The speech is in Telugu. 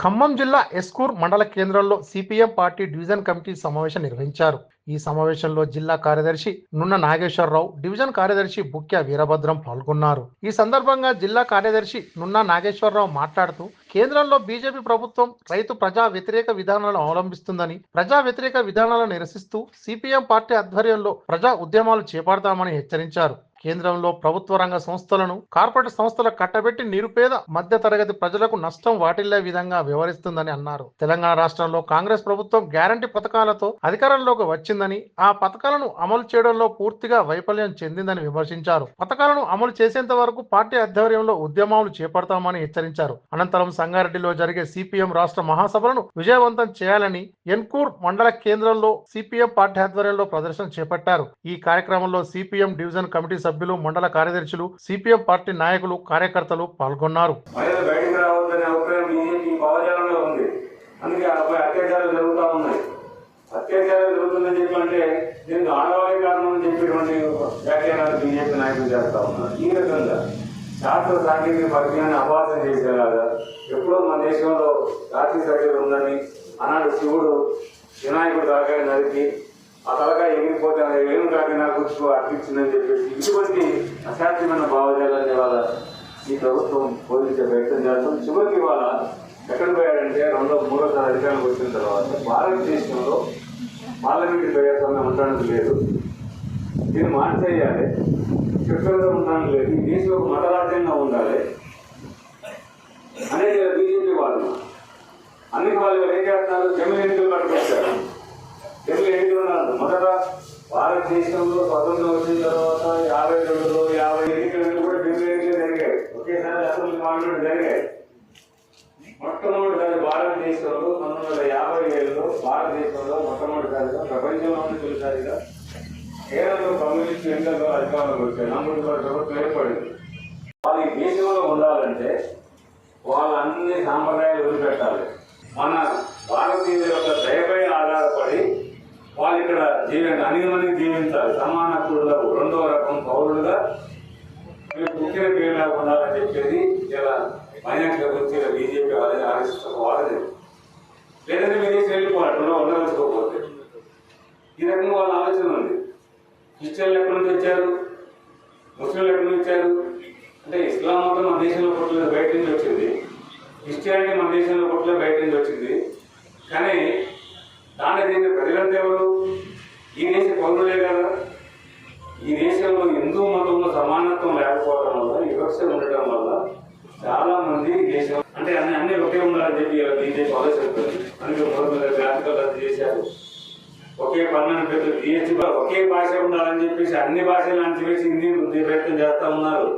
ఖమ్మం జిల్లా ఎస్కూర్ మండల కేంద్రంలో సిపిఎం పార్టీ డివిజన్ కమిటీ సమావేశం నిర్వహించారు. ఈ సమావేశంలో జిల్లా కార్యదర్శి నున్న నాగేశ్వరరావు డివిజన్ కార్యదర్శి బుక్య వీరభద్రం పాల్గొన్నారు. ఈ సందర్భంగా జిల్లా కార్యదర్శి నున్న నాగేశ్వరరావు మాట్లాడుతూ కేంద్రంలో బీజేపీ ప్రభుత్వం రైతు ప్రజా వ్యతిరేక విధానాలను అవలంబిస్తుందని ప్రజా వ్యతిరేక విధానాలను నిరసిస్తూ సిపిఎం పార్టీ ఆధ్వర్యంలో ప్రజా ఉద్యమాలు చేపడతామని హెచ్చరించారు. కేంద్రంలో ప్రభుత్వ రంగ సంస్థలను కార్పొరేట్ సంస్థలు కట్టబెట్టి నిరుపేద మధ్య తరగతి ప్రజలకు నష్టం వాటిల్లే విధంగా వ్యవహరిస్తుందని అన్నారు. తెలంగాణ రాష్ట్రంలో కాంగ్రెస్ ప్రభుత్వం గ్యారంటీ పథకాలతో అధికారంలోకి వచ్చిందని ఆ పథకాలను అమలు చేయడంలో పూర్తిగా వైఫల్యం చెందిందని విమర్శించారు. పథకాలను అమలు చేసేంత వరకు పార్టీ ఆధ్వర్యంలో ఉద్యమాలు చేపడతామని హెచ్చరించారు. అనంతరం సంగారెడ్డిలో జరిగే సిపిఎం రాష్ట్ర మహాసభలను విజయవంతం చేయాలని ఎన్కూర్ మండల కేంద్రంలో సిపిఎం పార్టీ ఆధ్వర్యంలో ప్రదర్శన చేపట్టారు. ఈ కార్యక్రమంలో సిపిఎం డివిజన్ కమిటీ సభ్యులు మండల కార్యదర్శులు సిపిఎం పార్టీ నాయకులు కార్యకర్తలు పాల్గొన్నారు. మహిళలు ఉంది. అందుకే ఆపై జరుగుతూ ఉన్నాయి. అత్యాచారాలు జరుగుతుందని చెప్పంటే దీనికి ఆడవాళ్ళే కారణం అని చెప్పేటువంటి వ్యాఖ్యానాలు బీజేపీ నాయకులు చేస్తా ఉన్నారు. ఈ రకంగా శాస్త్ర సాంకేతిక పరిజ్ఞానాన్ని అపాసం చేసేలాగా ఎప్పుడో మన దేశంలో రాత్రి సర్జరీ ఉందని ఆనాడు శివుడు వినాయకుడు తలకాయ నరికి ఆ తలకాయ ఎగిరిపోతే ఏం కాదు నా నాకు అర్పించిందని చెప్పేసి ఇటువంటి అసాధ్యమైన భావజాలాన్ని వాళ్ళ ఈ ప్రభుత్వం బోధించే ప్రయత్నం చేస్తాం. చివరికి ఇవాళ ఎక్కడ పోయారంటే రెండో మూడోసారి అధికారంలోకి వచ్చిన తర్వాత భారతదేశంలో పార్లమెంటు ప్రజాస్వామ్యం ఉండడానికి లేదు. దీన్ని మార్చేయాలి. చట్టంగా ఉండడానికి లేదు. ఈ దేశం ఒక మతరాజ్యంగా ఉండాలి. అనేది బీజేపీ వాళ్ళు అన్ని వాళ్ళు ఏం చేస్తున్నారు? జమిలి ఎన్నికలు పట్టుకొచ్చారు. తెలుగు ఎన్నికలు ఉన్నారు మొదట భారతదేశంలో స్వతంత్రం వచ్చిన తర్వాత యాభై రెండులో యాభై ఎన్నికలు కూడా తెలుగు ఎన్నికలు జరిగాయి. ఒకేసారి అసెంబ్లీ పార్లమెంట్ జరిగాయి. మొట్టమొదటిసారి భారతదేశంలో పంతొమ్మిది వందల యాభై ఏడులో భారతదేశంలో మొట్టమొదటిసారిగా ప్రపంచంలోనే తొలిసారిగా కేరళలో కమ్యూనిస్ట్ ఎన్నికల్లో అధికారంలోకి వచ్చాయి. నమ్ముడు ప్రభుత్వం ఏర్పడింది వాళ్ళు ఈ దేశంలో ఉండాలంటే వాళ్ళ అన్ని సాంప్రదాయాలు వదిలిపెట్టాలి. మన భారతీయుల యొక్క జీవించాలి అన్ని జీవించాలి. సమాన హక్కులకు రెండవ రకం పౌరులుగా మీరు పుట్టిన పేరులా ఉండాలని చెప్పేది ఇలా మైనార్టీల గురించి ఇలా బీజేపీ వాళ్ళని ఆలోచిస్తూ లేదంటే మీ దేశం వెళ్ళిపోవాలి రెండో ఉండవలసుకోకపోతే ఈ రకంగా వాళ్ళ ఆలోచన ఉంది. క్రిస్టియన్లు ఎక్కడి నుంచి వచ్చారు? ముస్లింలు ఎక్కడి నుంచి వచ్చారు? అంటే ఇస్లాం మతం మన దేశంలో పుట్టలేదు బయట నుంచి వచ్చింది. క్రిస్టియానిటీ మన దేశంలో పుట్టలేదు బయట నుంచి వచ్చింది కానీ దాని దీనికి ప్రజలంతా ఎవరు ఈ దేశ పౌరులే కదా ఈ దేశంలో హిందూ మతంలో సమానత్వం లేకపోవడం వల్ల వివక్ష ఉండటం వల్ల చాలా మంది దేశం అంటే అన్ని అన్ని ఒకే ఉండాలని చెప్పి బీజేపీ ఆలోచిస్తుంది అందుకే మొదటి జాతకాలు రద్దు చేశారు. ఒకే పన్నెండు పెద్ద జిఎస్టీ ఒకే భాష ఉండాలని చెప్పేసి అన్ని భాషలు అణచివేసి హిందీ ప్రయత్నం చేస్తా ఉన్నారు.